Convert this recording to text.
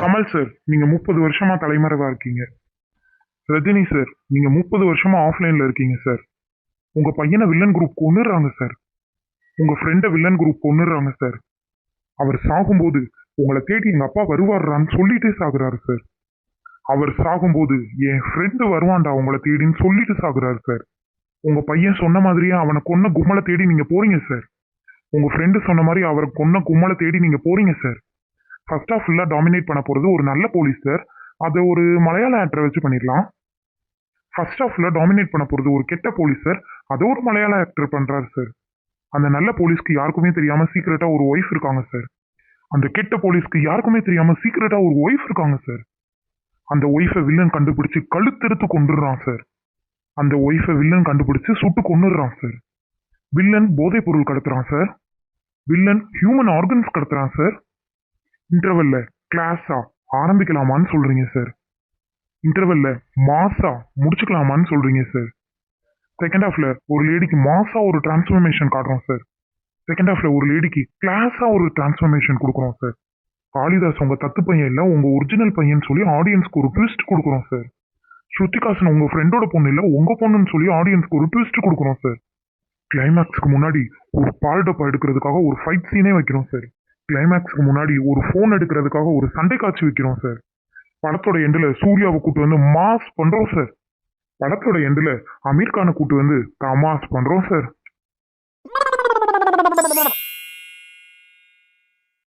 Kamal sir நீங்க முப்பது வருஷமா தலைமறைவா இருக்கீங்க. ரஜினி சார் நீங்க முப்பது வருஷமா ஆஃப்லைன்ல இருக்கீங்க சார் உங்க பையனை வில்லன் குரூப் கொண்டுடுறாங்க சார் உங்க ஃப்ரெண்டை வில்லன் குரூப் கொண்டுடுறாங்க சார் அவர் சாகும்போது உங்களை தேடி எங்க அப்பா வருவார்றான்னு சொல்லிட்டே சாகுறாரு சார் அவர் சாகும்போது என் ஃப்ரெண்டு வருவான்டா உங்களை தேடின்னு சொல்லிட்டு சாகுறாரு சார் உங்க பையன் சொன்ன மாதிரியே அவனை கொன்ன கும்மலை தேடி நீங்க போறீங்க சார் உங்க ஃப்ரெண்டு சொன்ன மாதிரி அவரை கொன்ன கும்மலை தேடி நீங்க போறீங்க சார் ஃபர்ஸ்ட் ஆஃப் ஃபுல்லாக டாமினேட் பண்ண போகிறது ஒரு நல்ல போலீஸ் சார் அதை ஒரு மலையாள ஆக்டரை வச்சு பண்ணிடலாம். ஃபர்ஸ்ட் ஆஃப் டாமினேட் பண்ண போகிறது ஒரு கெட்ட போலீஸ் சார் அதை ஒரு மலையாள ஆக்டர் பண்ணுறாரு சார் அந்த நல்ல போலீஸ்க்கு யாருக்குமே தெரியாமல் சீக்கிரட்டாக ஒரு ஒய்ஃப் இருக்காங்க சார் அந்த கெட்ட போலீஸ்க்கு யாருக்குமே தெரியாமல் சீக்கிரட்டாக ஒரு ஒய்ஃப் இருக்காங்க சார் அந்த ஒய்ஃபை வில்லன் கண்டுபிடிச்சு கழுத்தெடுத்து கொண்டுடுறான் சார் அந்த ஒய்ஃபை வில்லன் கண்டுபிடிச்சு சுட்டு கொன்னுடுறான் சார் வில்லன் போதைப் பொருள் கடத்துறான் சார் வில்லன் ஹியூமன் ஆர்கன்ஸ் கடத்துறான் சார் இன்டர்வெல்ல கிளாஸா ஆரம்பிக்கலாமான்னு சொல்றீங்க சார் இன்டர்வெல்ல மாசா முடிச்சுக்கலாமான்னு சொல்றீங்க சார் செகண்ட் ஹாஃப்ல ஒரு லேடிக்கு மாசா ஒரு டிரான்ஸ்ஃபர்மேஷன் காட்டுறோம் சார் செகண்ட் ஹாஃப்ல ஒரு லேடிக்கு கிளாஸா ஒரு டிரான்ஸ்ஃபர்மேஷன் கொடுக்குறோம் சார் காளிதாஸ் உங்க தத்து பையன் இல்ல உங்க ஒரிஜினல் பையன் சொல்லி ஆடியன்ஸ்க்கு ஒரு ட்விஸ்ட் கொடுக்குறோம் சார் ஸ்ருத்திகாசன் உங்க ஃப்ரெண்டோட பொண்ணு இல்ல உங்க பொண்ணுன்னு சொல்லி ஆடியன்ஸ்க்கு ஒரு ட்விஸ்ட் கொடுக்குறோம் சார் கிளைமேக்ஸ்க்கு முன்னாடி ஒரு பால் டப்பா எடுக்கிறதுக்காக ஒரு ஃபைட் சீனே வைக்கிறோம் சார் கிளைமேக்ஸ்க்கு முன்னாடி ஒரு ஃபோன் எடுக்கிறதுக்காக ஒரு சண்டை காட்சி வைக்கிறோம் சார் படத்தோட எண்டில் சூர்யாவை கூட்டு வந்து மாஸ் பண்றோம் சார் படத்தோட எண்டில் அமீர் கானை கூட்டு வந்து தமாஸ் பண்றோம் சார்